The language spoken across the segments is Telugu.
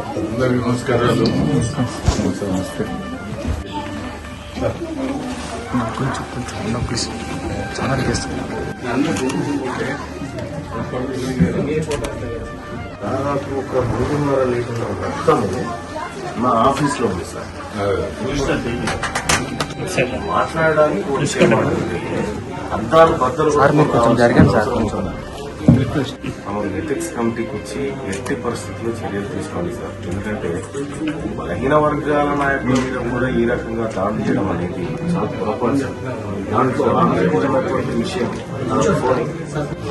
అందరికీ నమస్కారాలు. నమస్తే నమస్తే కొంచెం కొంచెం ఉన్న ప్లీజ్ చాలా దాదాపు ఒక మూడున్నర లీటర్ల రక్తము మా ఆఫీస్లో ఉంది సార్. మాట్లాడడానికి. అద్దాలు బద్దలు సార్ మీరు కొంచెం జరగండి సార్ కొంచెం. మనం ఎథిక్స్ కమిటీకి వచ్చి ఎట్టి పరిస్థితుల్లో చర్యలు తీసుకోవాలి సార్. ఎందుకంటే బలహీన వర్గాల నాయకుల మీద కూడా ఈ రకంగా దాడి చేయడం అనేది చాలా పొరపాటు. దాంట్లో విషయం. దాంట్లోని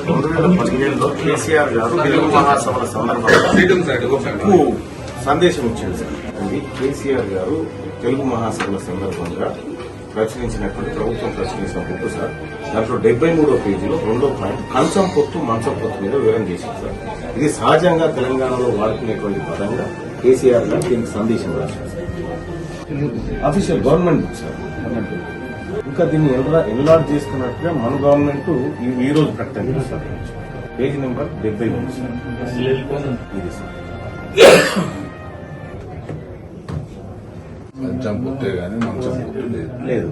రెండు వేల పదిహేడులో కేసీఆర్ గారు తెలుగు మహాసభల సందర్భంగా ఉప్పు సందేశం ఇచ్చాడు సార్. కేసీఆర్ గారు తెలుగు మహాసభల సందర్భంగా ప్రచురించినటువంటి ప్రభుత్వం ప్రచురించిన బుక్ సార్ దాంట్లో డెబ్బై మూడో పేజీలో రెండో పాయింట్ కంచం పొత్తు మంచం పొత్తు మీద వివరణ చేశారు సార్. ఇది సహజంగా తెలంగాణలో వాడుకునేటువంటి పదంగా కేసీఆర్ గారు దీనికి సందేశం రాశారు అఫీషియల్ గవర్నమెంట్ బుక్ సార్. ఇంకా దీన్ని ఎలా ఎన్లాడ్ చేసుకున్నట్టుగా మన గవర్నమెంట్ ఈ- రోజు ప్రకటన సార్ పేజీ నెంబర్ డెబ్బై మూడు సార్. ఇది సార్. మంచం పుట్టే గానీ మంచం పుట్టు లేదు. లేదు.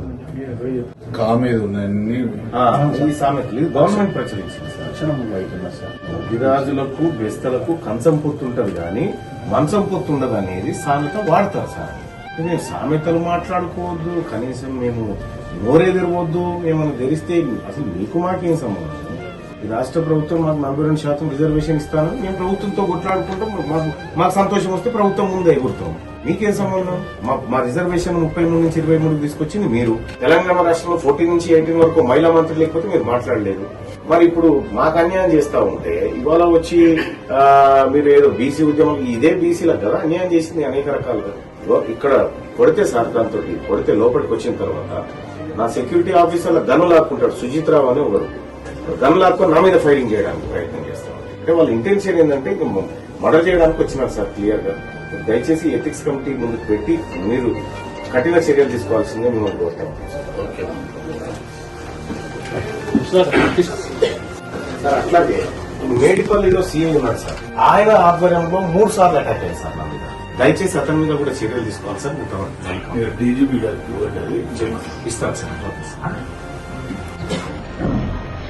కా మీద ఉన్నాయన్ని ఆ, ఈ సామెతలు ఇది గవర్నమెంట్ ప్రచురించింది సార్. విరాజులకు బెస్తలకు కంచం పొత్తు ఉంటది కానీ మంచం పొత్తు ఉండదు అనేది సామెత వాడతారు సార్. మేము సామెతలు మాట్లాడుకోవద్దు కనీసం మేము నోరెదిరవద్దు ఏమైనా తెలిస్తే అసలు మీకు మాకేం సంబంధం? ఈ రాష్ట్ర ప్రభుత్వం మాకు నలభై రెండు శాతం రిజర్వేషన్ ఇస్తాను. మేము ప్రభుత్వంతో కొట్లాడుకుంటాం. మాకు మాకు సంతోషం వస్తే ప్రభుత్వం ముందు ఎగురుతాం మీకేం సంబంధం? మా మా రిజర్వేషన్ ముప్పై మూడు నుంచి ఇరవై మూడు తీసుకొచ్చింది మీరు. తెలంగాణ రాష్ట్రంలో ఫోర్టీన్ నుంచి ఎయిటీన్ వరకు మహిళా మంత్రి లేకపోతే మీరు మాట్లాడలేదు. మరి ఇప్పుడు మాకు అన్యాయం చేస్తా ఉంటే ఇవాళ వచ్చి మీరు ఏదో బీసీ ఉద్యమం ఇదే బీసీలకు కదా అన్యాయం చేసింది అనేక రకాలుగా. ఇక్కడ కొడితే సార్ దాంతో కొడితే లోపలికి వచ్చిన తర్వాత నా సెక్యూరిటీ ఆఫీసర్ల గను లాక్కుంటాడు సుజిత్ రావు అని ఒకరు గన్ లాక్కొని నా మీద ఫైరింగ్ చేయడానికి ప్రయత్నం చేస్తాం. అంటే వాళ్ళ ఇంటెన్షన్ ఏంటంటే ఇంక మర్డర్ చేయడానికి వచ్చినారు సార్ క్లియర్గా. దయచేసి ఎథిక్స్ కమిటీ ముందుకు పెట్టి మీరు కఠిన చర్యలు తీసుకోవాల్సిందే మిమ్మల్ని కోరుతాం. సార్ అట్లాగే మేడిపల్లిలో సీఎం ఉన్నారు సార్. ఆయన ఆధ్వర్యంలో మూడు సార్లు అటాక్ అయ్యారు సార్ నా మీద. దయచేసి అతని మీద కూడా చర్యలు తీసుకోవాలి సార్. మీతో డీజీపీ గారికి. ఇస్తాను సార్.